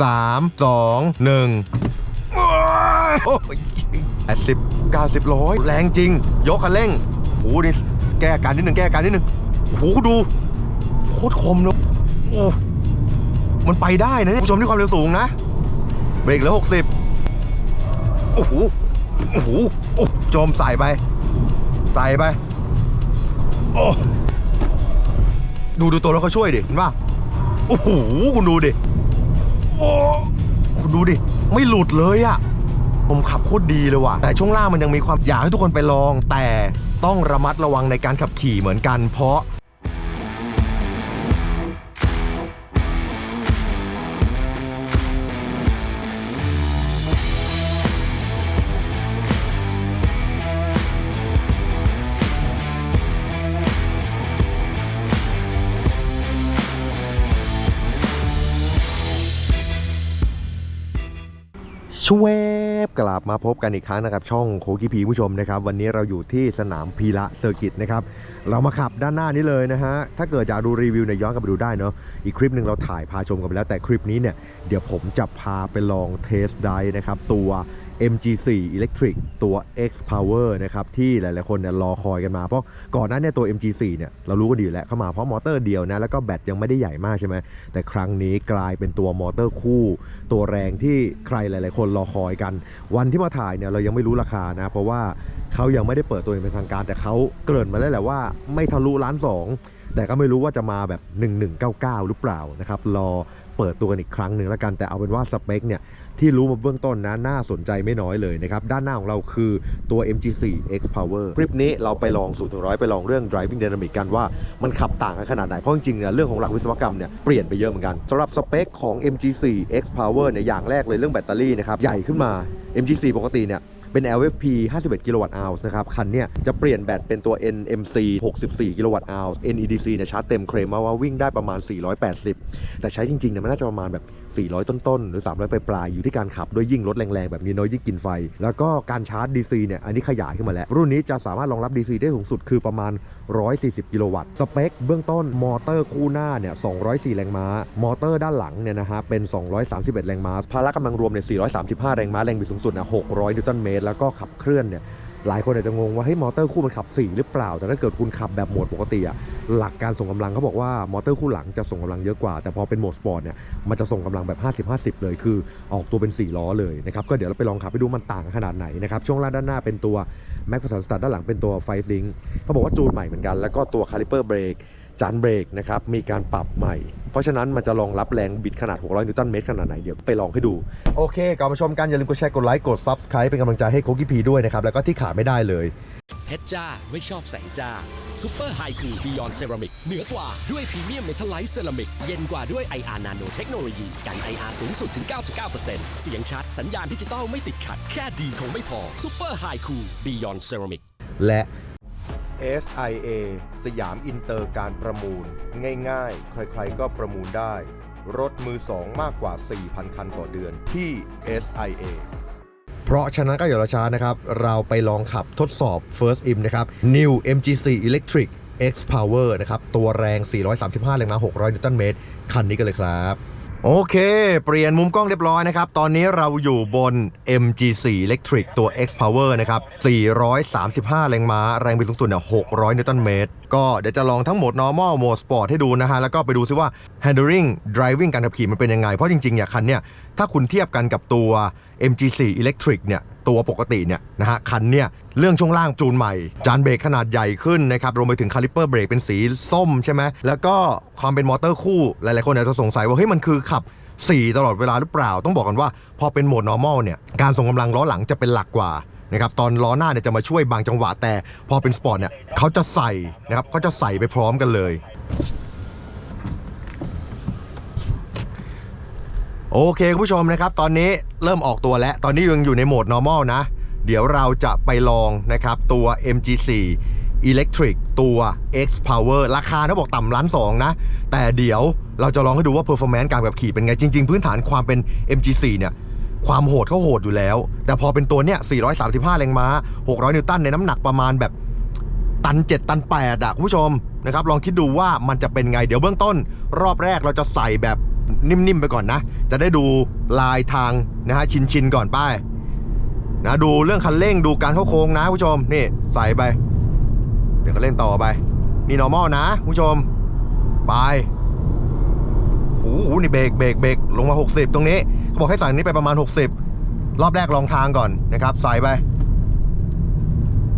สามสองหนึ่งแปดสิบเก้าสิบร้อยแรงจริง ยกคันเร่งโหนี่แก้การนิดหนึ่งแก้การนิดหนึ่งโหดูโคตรคมเลยโอ้มันไปได้นะเนี่ยผู้ชมที่ความเร็วสูงนะเบรกเหลือหกสิบโอ้โหโอ้โหโอ้จมใส่ไปใส่ไปโอ้ดูดูตัวแล้วเขาช่วยดิเห็นป่ะโอ้โหคุณดูดิ อ้คุณดูดิ ไม่หลุดเลยอะผมขับโคตรดีเลยว่ะ แต่ช่วงล่างมันยังมีความอยากให้ทุกคนไปลอง แต่ต้องระมัดระวังในการขับขี่เหมือนกัน เพราะ ชเวบกลับมาพบกันอีกครั้งนะครับ ช่องโคกิพีผู้ชมนะครับ วันนี้เราอยู่ที่สนามพีระเซอร์กิตนะครับ เรามาขับด้านหน้านี้เลยนะฮะ ถ้าเกิดอยากดูรีวิวเนี่ยย้อนกลับไปดูได้เนาะอีกคลิปหนึ่งเราถ่ายพาชมกันไปแล้วแต่คลิปนี้เนี่ย เดี๋ยวผมจะพาไปลองเทสไดนะครับ ตัว MG4 Electric ตัว X Power นะครับที่หลาย ๆ คนเนี่ยรอคอยกันมา เพราะก่อนหน้าเนี่ยตัว MG4 เนี่ยเรารู้กันดีแล้วเข้ามาเพราะมอเตอร์เดียวนะ แล้วก็แบตยังไม่ได้ใหญ่มากใช่ไหมแต่ครั้งนี้กลายเป็นตัวมอเตอร์คู่ ตัวแรงที่ใครหลาย ๆ คนรอคอยกัน วันที่มาถ่ายเนี่ยเรายังไม่รู้ราคานะ เพราะว่าเขายังไม่ได้เปิดตัวอย่างเป็นทางการ แต่เขาเกริ่นมาแล้วแหละว่าไม่ทะลุล้านสองแต่ก็ไม่รู้ว่าจะมาแบบ 1199 หรือเปล่านะครับรอ เปิดตัวกันอีกครั้งหนึ่งแล้วกันแต่เอาเป็นว่าสเปคเนี่ยที่รู้มาเบื้องต้นนะน่าสนใจไม่น้อยเลยนะครับด้านหน้าของเราคือตัว MG4 X Power คลิปนี้เราไปลองสูตรถึงร้อยไปลองเรื่อง driving dynamic กันว่ามันขับต่างกันขนาดไหน เพราะจริงๆเนี่ยเรื่องของหลักวิศวกรรมเนี่ยเปลี่ยนไปเยอะเหมือนกันสำหรับสเปคของ MG4 X Power เนี่ยอย่างแรกเลยเรื่องแบตเตอรี่นะครับใหญ่ขึ้นมา MG4 ปกติเนี่ย เป็น LFP 51 กิโลวัตต์อาวนะครับ คันเนี่ยจะเปลี่ยนแบตเป็นตัว NMC 64 กิโลวัตต์อาว NEDC เนี่ยชาร์จเต็มเคลมมาว่าวิ่งได้ประมาณ 480 แต่ใช้จริงๆเนี่ยมันน่าจะประมาณแบบ 400 ต้นๆ หรือ 300ปลายๆอยู่ที่การขับด้วยยิ่งรถแรงๆ แบบนี้น้อยยิ่งกินไฟ แล้วก็การชาร์จ DC เนี่ย อันนี้ขยายขึ้นมาแล้ว รุ่นนี้จะสามารถรองรับ DC ได้สูงสุดคือประมาณ 140 กิโลวัตต์ สเปคเบื้องต้นมอเตอร์คู่หน้าเนี่ย 204 แรงม้า มอเตอร์ด้านหลังเนี่ยนะฮะ เป็น 231 แรงม้า พละกำลังรวมเนี่ย 435 แรงม้า แรงบิดสูงสุดนะ600 นิวตันเมตร แล้วก็ขับเคลื่อนเนี่ย หลายคนอาจจะงงว่าเฮ้ยมอเตอร์คู่มันขับ 4 หรือเปล่า แต่ถ้าเกิดคุณขับแบบโหมดปกติอะหลักการส่งกำลังเขาบอกว่ามอเตอร์คู่หลังจะส่งกำลังเยอะกว่า แต่พอเป็นโหมดสปอร์ตเนี่ยมันจะส่งกำลังแบบ 50-50 เลยคือออกตัวเป็น 4 ล้อเลยนะครับก็เดี๋ยวเราไปลองขับไปดูมันต่างกันขนาดไหนนะครับช่วงล่างด้านหน้าเป็นตัวแม็กซ์สันสตาร์ด้านหลังเป็นตัวไฟลิงเขาบอกว่าจูนใหม่เหมือนกันแล้วก็ตัวคาลิเปอร์เบรก จานเบรกนะครับมีการปรับใหม่ เพราะฉะนั้นมันจะรองรับแรงบิดขนาด 600 นิวตันเมตรขนาดไหนเดี๋ยวไปลองให้ดู โอเคก่อนมาชมกันอย่าลืมกดแชร์กดไลค์กด Subscribe เป็นกำลังใจให้โคกิพีด้วยนะครับ แล้วก็ที่ขาดไม่ได้เลย เพชรจ้าไม่ชอบแสงจ้าซูเปอร์ไฮคูลบิยอนเซรามิกเหนือกว่าด้วยพรีเมียมเมทัลไลท์เซรามิกเย็นกว่าด้วย IR Nano เทคโนโลยีกัน IR สูงสุดถึง 99%เสียงชัดสัญญาณดิจิตอลไม่ติดขัด แค่ดีคงไม่พอซูเปอร์ไฮคูลบิยอนเซรามิกและ SIA สยามอินเตอร์การประมูล ง่ายๆ ใครๆก็ประมูลได้ รถมือสองมากกว่า 4,000 คันต่อเดือนที่ SIA เพราะฉะนั้นก็อย่ารอช้านะครับ เราไปลองขับทดสอบ First Im นะครับ New MG4 Electric X Power นะครับ ตัวแรง 435 แรงม้า 600 นิวตันเมตร คันนี้กันเลยครับ โอเค เปลี่ยนมุมกล้องเรียบร้อยนะครับ ตอนนี้เราอยู่บน MG4 Electric ตัว X Power นะครับ 435 แรงม้า แรงบิดสูงสุดเนี่ย600 นิวตันเมตร ก็เดี๋ยวจะลองทั้งโหมด normal โหมด sport ให้ดูนะฮะ แล้วก็ไปดูซิว่า handling driving การขับขี่มันเป็นยังไง เพราะจริงๆ เนี่ยคันเนี่ย ถ้าคุณเทียบกันกับตัว MG4 Electric เนี่ย ตัวปกติเนี่ยนะฮะคันเนี่ยเรื่องช่วงล่างจูนใหม่ จานเบรกขนาดใหญ่ขึ้นนะครับรวมไปถึงคาลิเปอร์เบรกเป็นสีส้มใช่ไหมแล้วก็ความเป็นมอเตอร์คู่หลายๆคนอาจจะสงสัยว่าเฮ้ยมันคือขับ4 ตลอดเวลาหรือเปล่า ต้องบอกกันว่าพอเป็นโหมด normal เนี่ยการส่งกำลังล้อหลังจะเป็นหลักกว่านะครับตอนล้อหน้าเนี่ยจะมาช่วยบางจังหวะแต่ พอเป็นสปอร์ตเนี่ยเขาจะใส่นะครับเขาจะใส่ไปพร้อมกันเลย โอเคคุณผู้ชมนะครับ ตอนนี้เริ่มออกตัวแล้ว ตอนนี้ยังอยู่ในโหมด normal นะ เดี๋ยวเราจะไปลองนะครับ ตัว MG4 Electric ตัว X Power ราคาเขาบอกต่ำล้านสองนะ แต่เดี๋ยวเราจะลองให้ดูว่า performance การขับขี่เป็นไง จริง ๆ พื้นฐานความเป็น MG4 เนี่ยความโหดเขาโหดอยู่แล้ว แต่พอเป็นตัวเนี้ย 435 แรงม้า 600 นิวตันในน้ำหนักประมาณแบบตัน 7 ตัน 8 อะ คุณผู้ชมนะครับ ลองคิดดูว่ามันจะเป็นไง เดี๋ยวเบื้องต้น รอบแรกเราจะใส่แบบ นิ่มๆไปก่อนนะ จะได้ดูลายทางนะฮะชินๆก่อนป้ายนะดูเรื่องคันเร่งดูการเข้าโค้งนะผู้ชมนี่ใส่ไปเดี๋ยวก็เล่นต่อไป นี่ normal นะผู้ชม ไปหูหูนี่เบรกเบรกเบรกลงมา 60 ตรงนี้เขาบอกให้ใส่นี้ไปประมาณ 60 รอบแรกลองทางก่อนนะครับใส่ไป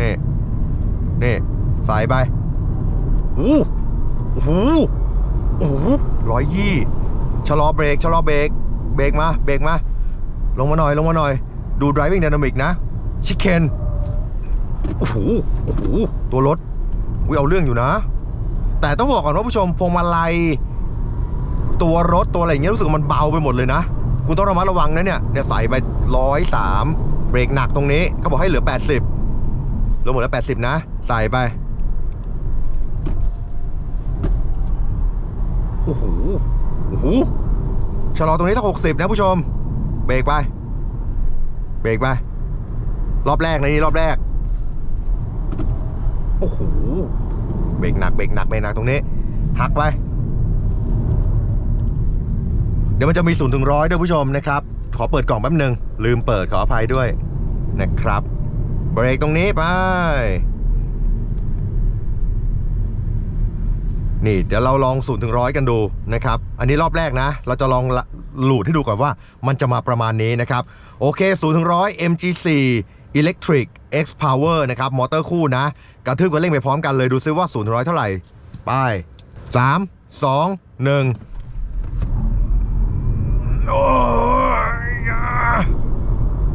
นี่นี่ใส่ไปหูหูโอ้โหร้อยยี่ ชะลอเบรกชะลอเบรกเบรกมาเบรกมาลงมาหน่อยลงมาหน่อย ดู driving dynamic นะชิคเคนโอ้โหโอ้โหตัวรถอุ้ยเอาเรื่องอยู่นะ แต่ต้องบอกก่อนว่าผู้ชมพวงมาลัยตัวรถตัวอะไรอย่างเงี้ยรู้สึกว่ามันเบาไปหมดเลยนะ คุณต้องระมัดระวังนะเนี่ยเนี่ยใส่ไปร้อยสามเบรกหนักตรงนี้เขาบอกให้เหลือ 80ลงหมดแล้ว 80 นะ ใส่ไป โอ้โห โอ้โหชะลอตรงนี้ถ้า60นะผู้ชม เบรกไป เบรกไป รอบแรกในนี่รอบแรก โอ้โห เบรกหนัก เบรกหนัก เบรกหนักตรงนี้ หักไป เดี๋ยวมันจะมีศูนย์ถึงร้อยด้วยผู้ชมนะครับ ขอเปิดกล่องแป๊บหนึ่งลืมเปิดขออภัยด้วยนะครับ เบรกตรงนี้ไป นี่เดี๋ยวเราลองศูนย์ถึงร้อยกันดูนะครับ อันนี้รอบแรกนะ เราจะลองหลูดให้ดูก่อนว่ามันจะมาประมาณนี้นะครับ โอเคศูนย์ถึงร้อย MG4 Electric X Power นะครับ มอเตอร์คู่นะ กระทืบกันเร่งไปพร้อมกันเลยดูซิว่าศูนย์ถึงร้อยเท่าไหร่ ไปสามสองหนึ่ง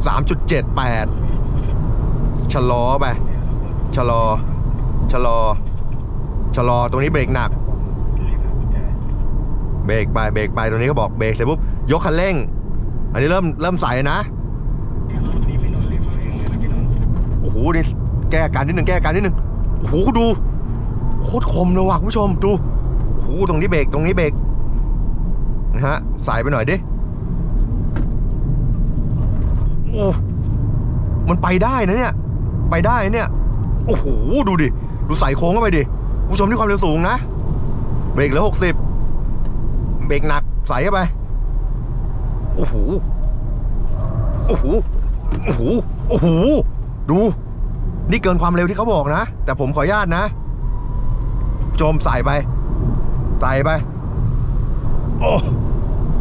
สามจุดเจ็ดแปดชะลอไปชะลอชะลอ ชะลอตรงนี้เบรกหนัก เบรกไปเบรกไปตรงนี้ก็บอกเบรกเสร็จปุ๊บยกคันเร่ง อันนี้เริ่มเริ่มใส่นะโอ้โหนี่แก้การนิดหนึ่งแก้การนิดหนึ่งโอ้โหดูโคตรคมเลยว่ะคุณผู้ชมดูโอ้โหตรงนี้เบรกตรงนี้เบรกนะฮะใส่ไปหน่อยดิโอ้มันไปได้นะเนี่ย ไปได้นะเนี่ย โอ้โห ดูดิ ดูใส่โค้งเข้าไปดิ ผู้ชมที่ความเร็วสูงนะ เบรกเหลือหกสิบเบรกหนักใส่เข้าไป โอ้โห โอ้โห โอ้โห โอ้โห ดู นี่เกินความเร็วที่เขาบอกนะ แต่ผมขออนุญาตนะผู้ชมใส่ไป ใส่ไป โอ้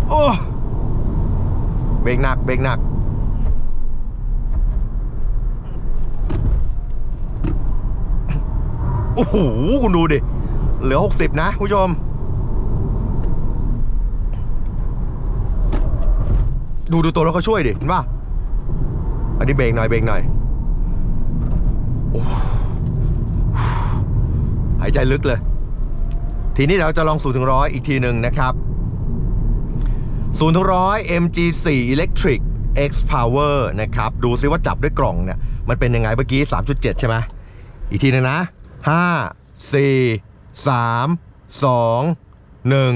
โอ้ เบรกหนัก เบรกหนัก โอ้โหคุณดูดิ เหลือ 60 นะผู้ชม ดูดูตัวรถเขาช่วยดิเห็นป่ะ อันนี้เบรกหน่อยเบรกหน่อยโอ้หายใจลึกเลย ทีนี้เราจะลองสูนถึงร้อยอีกทีหนึ่งนะครับศูนย์ถึงร้อย MG4 Electric X Power นะครับ ดูซิว่าจับด้วยกล่องเนี่ย มันเป็นยังไงเมื่อกี้ 3.7 ใช่ไหมอีกทีหนึงนะ ห้าสี่สามสองหนึ่ง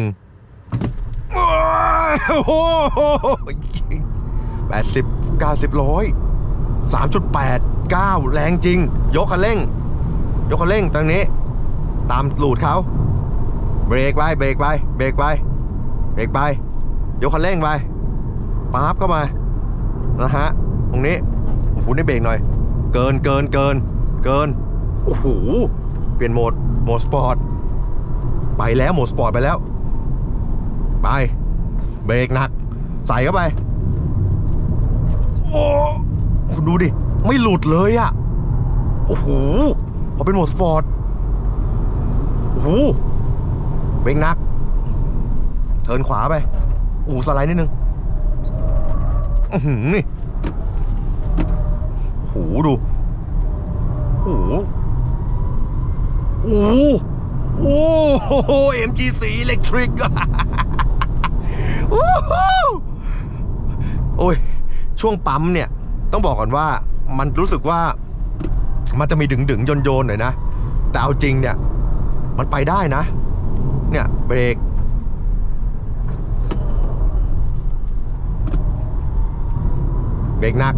โอ้โหแปดสิบเก้าสิบร้อยสามจุดแปดเก้าแรงจริง ยกคันเร่ง ยกคันเร่งตรงนี้ ตามหลูดเขาเบรกไปเบรกไปเบรกไปเบรกไปยกคันเร่งไปปั๊บเข้ามานะฮะตรงนี้โอ้โหนี่เบรกหน่อย เกินเกินเกินเกิน โอ้โห เปลี่ยนโหมด โหมดสปอร์ต ไปแล้วโหมดสปอร์ตไปแล้ว ไป เบรกหนัก ใส่เข้าไป โอ้คุณดูดิ ไม่หลุดเลยอะโอ้โห พอเป็นโหมดสปอร์ต โอ้โห เบรกหนัก เทินขวาไปอ้โหสไลด์นิดนึงอือหือนี่โอ้โหดูโอ้ โอ้โหโอ้โห MG4 Electric โอ้โหโอ้ย ช่วงปั๊มเนี่ย ต้องบอกก่อนว่ามันรู้สึกว่ามันจะมีดึงดึงโยนโยนหน่อยนะ แต่เอาจริงเนี่ย มันไปได้นะ เนี่ย เบรกเบรกหนัก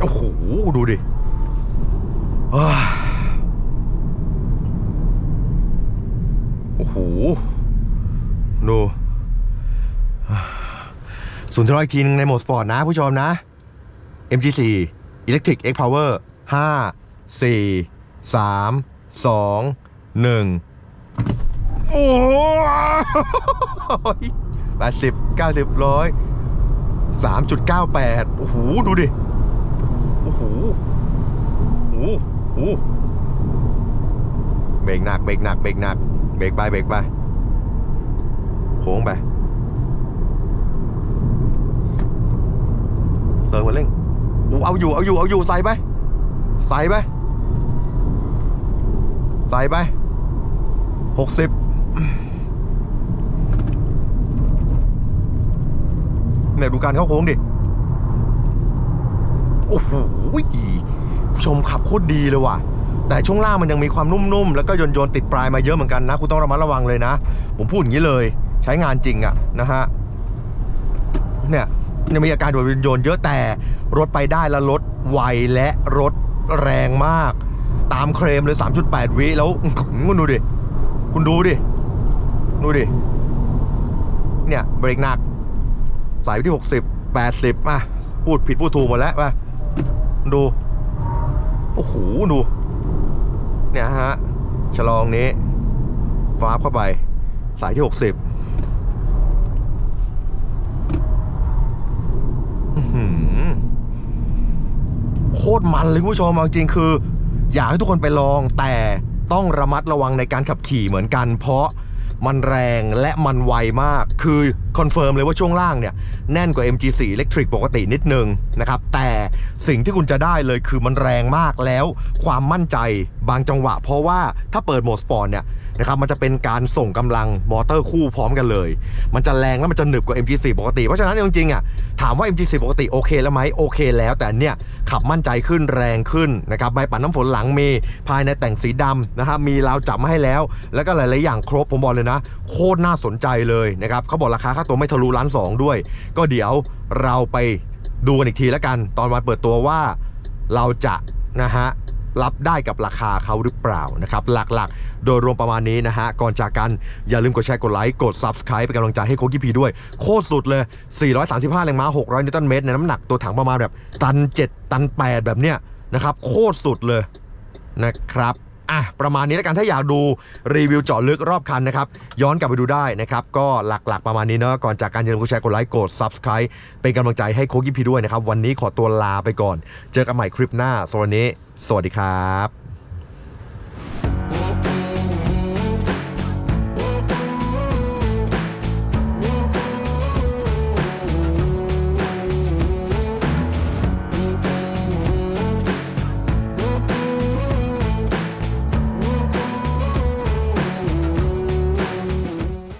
โอ้โห ดูดิเฮ้ยดูศูนย์ทดลองอีกทีนึงในโหมดสปอร์ตนะผู้ชมนะ MG4 Electric X Power 5 4 3 2 1 โอ้ยแปดสิบเก้าสิบร้อยสามจุดเก้าแปดโอ้โห ดูดิ โอ้โหโอ้โหเบรกหนักเบรกหนักเบรกหนักเบรกไปเบรกไปโค้งไปเติมมาเร่งโอ้เอาอยู่เอาอยู่เอาอยู่ใส่ไปใส่ไปใส่ไปหกสิบเนี่ยดูการเข้าโค้งดิ โอ้โหผู้ชมขับโคตรดีเลยว่ะ แต่ช่วงล่างมันยังมีความนุ่มๆ แล้วก็โยนๆติดปลายมาเยอะเหมือนกันนะ คุณต้องระมัดระวังเลยนะ ผมพูดอย่างนี้เลย ใช้งานจริงอะนะฮะ เนี่ยยังมีอาการโดนโยนเยอะแต่รถไปได้แล้วรถไวและรถแรงมาก ตามเคลมเลย 3.8 วิแล้วคุณดูดิ คุณดูดิ ดูดิ เนี่ยเบรกหนัก สายไปที่ 60 80มาพูดผิดพูดถูกหมดแล้วมา ดู โอ้โห ดู เนี่ยฮะฉลองนี้ฟาบเข้าไป สายที่ 60โคตรมันเลยคุณผู้ชมเอาจริงคือ อยากให้ทุกคนไปลองแต่ต้องระมัดระวังในการขับขี่เหมือนกัน เพราะ มันแรงและมันไวมาก คือคอนเฟิร์มเลยว่าช่วงล่างเนี่ย แน่นกว่า MG4 Electric ปกตินิดนึงนะครับ แต่สิ่งที่คุณจะได้เลยคือมันแรงมากแล้วความมั่นใจบางจังหวะ เพราะว่าถ้าเปิดโหมดสปอร์ตเนี่ย นะครับมันจะเป็นการส่งกำลังมอเตอร์คู่พร้อมกันเลย มันจะแรงแล้วมันจะหนึบกว่า MG4 ปกติ เพราะฉะนั้นจริงๆอะถามว่า MG4 ปกติโอเคแล้วไหมโอเคแล้วแต่เนี่ยขับมั่นใจขึ้นแรงขึ้นนะครับใบปัดน้ำฝนหลังมีภายในแต่งสีดำนะครับมีราวจับมาให้แล้ว แล้วก็หลายๆอย่างครบผมบอกเลยนะ โคตรน่าสนใจเลยนะครับเขาบอกราคาค่าตัวไม่ทะลุล้านสองด้วย ก็เดี๋ยวเราไปดูกันอีกทีแล้วกัน ตอนวันเปิดตัวว่าเราจะนะฮะ รับได้กับราคาเขาหรือเปล่านะครับ หลักๆ โดยรวมประมาณนี้นะฮะ ก่อนจากกัน อย่าลืมกดแชร์กดไลค์ กด Subscribe เป็นกำลังใจให้โคกี้พีด้วย โคตรสุดเลย 435 แรงม้า 600 นิวตันเมตรในน้ำหนักตัวถังประมาณแบบตัน 7 ตัน 8 แบบเนี้ยนะครับ โคตรสุดเลยนะครับ อะประมาณนี้แล้วกันถ้าอยากดูรีวิวเจาะลึกรอบคันนะครับย้อนกลับไปดูได้นะครับก็หลักๆประมาณนี้เนาะก่อนจากการอย่าลืมกดแชร์กดไลค์กด Subscribe เป็นกำลังใจให้โคกิพีด้วยนะครับวันนี้ขอตัวลาไปก่อน เจอกันใหม่คลิปหน้าสวัสดีสวัสดีครับ